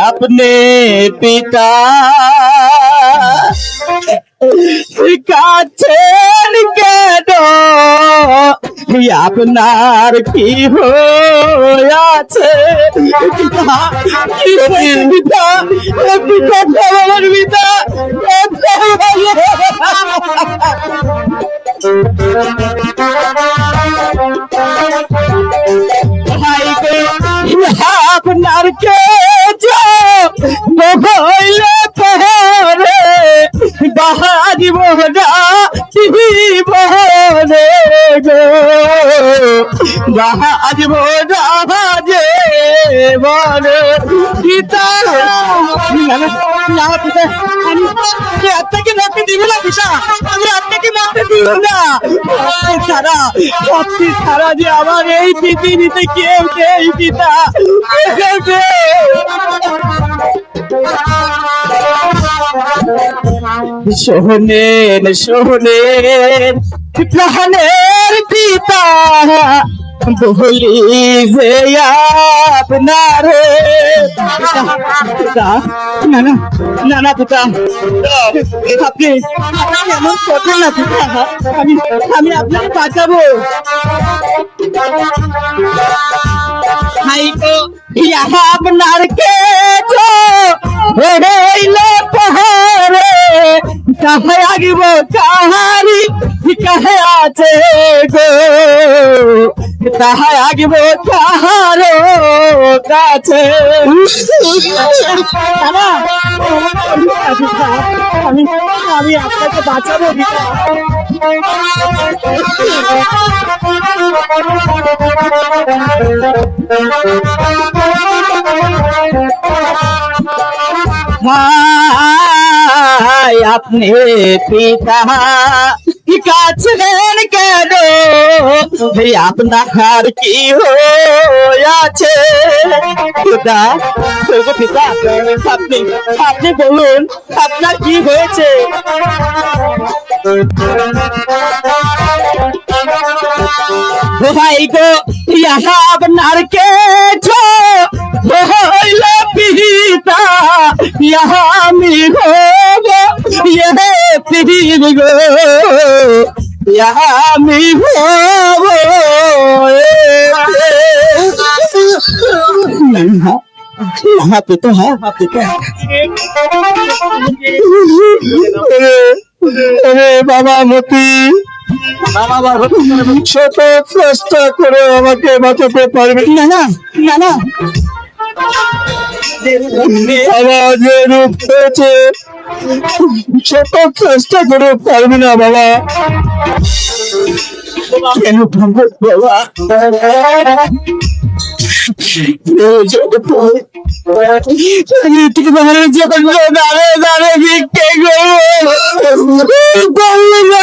अपने पिता কাছের কেন আপনার কি হয়েছে মোহনা বাজে বলে পিতা আমি আপনাকে মারতে দিব না পিতা আমি আপনাকে মারতে দিব না ছাড়া আপনি ছাড়া যে আমার এই পৃথিবীতে কেউ নেই পিতা শোনেন শোনেন প্রাণের পিতা বলি যে আপনার পিতা না না না না পিতা আপনি আপনি এমন কথা না পিতা আমি আমি আপনাকে বাঁচাবো ভাই গো ইয়া আপনার কে গো হইলে পাহাড়ে কাহে আগিব কাহারি কাহে আছে গো তাহা আগিব কাহারো কাছে আমি আমি আপনাকে বাঁচাবো। ভাই আপনি পিতা কি কাছেন কেন আপনার কি হয়েছে পিতা পিতা, আপনি আপনি বলুন, আপনার কি হয়েছে? ভাই গো আপনার কে ছো হইলে পিতা আমি হব ইহে পৃথিবী গো আমি হব হ্যাঁ পিতা আরে বাবা মতি চেষ্টা করে আমাকে বাঁচাতে পারবে? না না না না। আমার যে রূপ হয়েছে শত চেষ্টা করে পারবি না বাবা কেন বাবা দাঁড়ে দাঁড়ে ভিক্ষে করব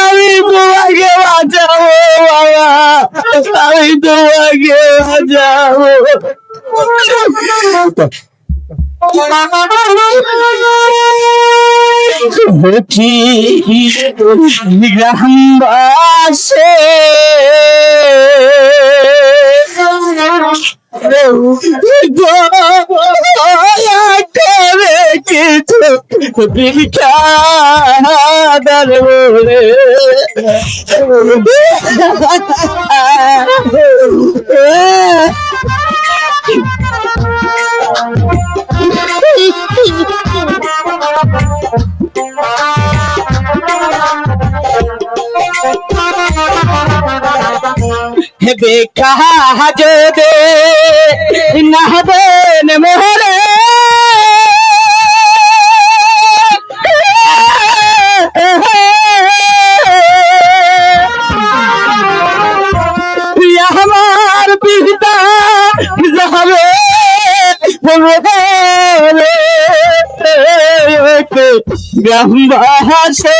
আমি তোমাকে বাঁচাবো বাবা গ্রামবাসে করে কিছু বিখাদার বলে বেকাজ দে নাহবেন মোহরে আমার পিতা যাবে গ্রামবাসে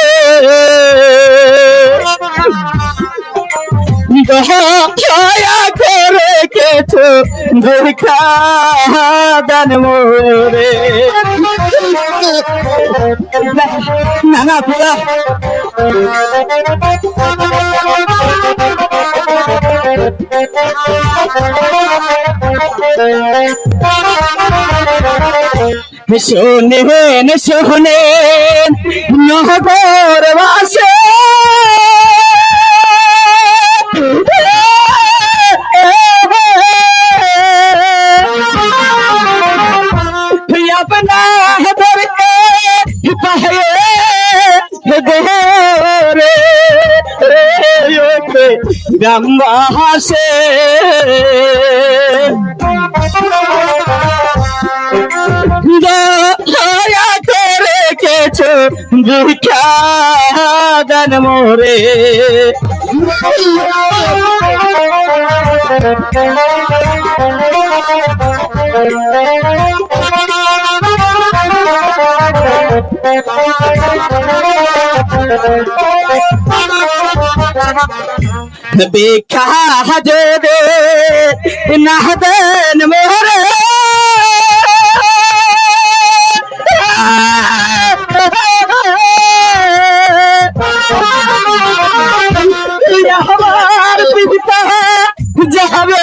দয়া করে কেছো ধরখা দান মোরে না না পুরা শোনেন শোনেন নহবর বাসে পাহাড়ে গোরে গাম্বা হাসে রেখেছ বুখাদান মোরে বিখ্যাত দে নাহদন মোরে আমার পিতা যাবে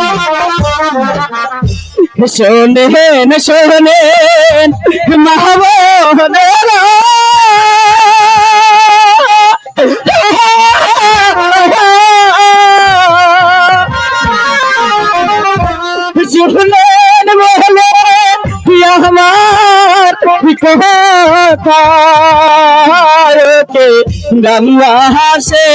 শোনেন শোনেন মাহবুবেরা শুনলেন বলে আমার কথাকে গঙ্গা হাসে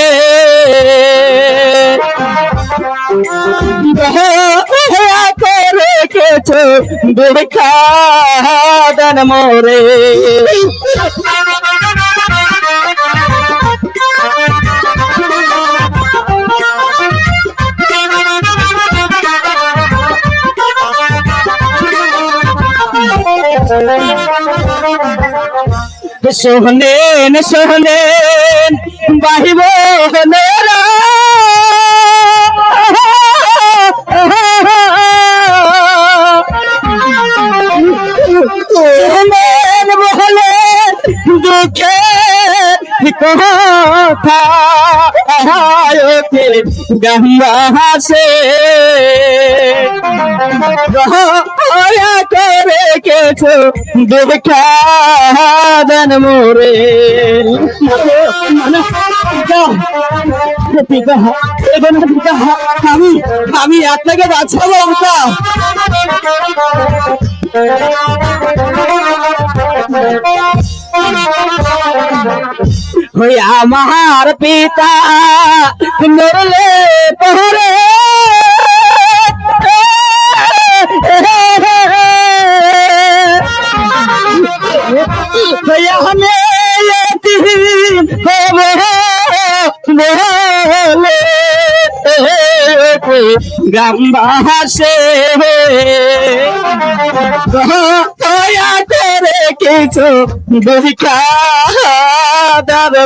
দয়া করে কেছো বেখাদন মোরে সোহনেন সোহনেন বাহিব নেরা সোহনেন বহলে দুঃখে কথা গঙ্গা হাসে করে কেছো দেখাদন মোরে। আমি আমি আপনাকে বাঁচাবো ওটা ওই আমার পিতা মরলে পরে দয়া করে কিছু দেখা দাদা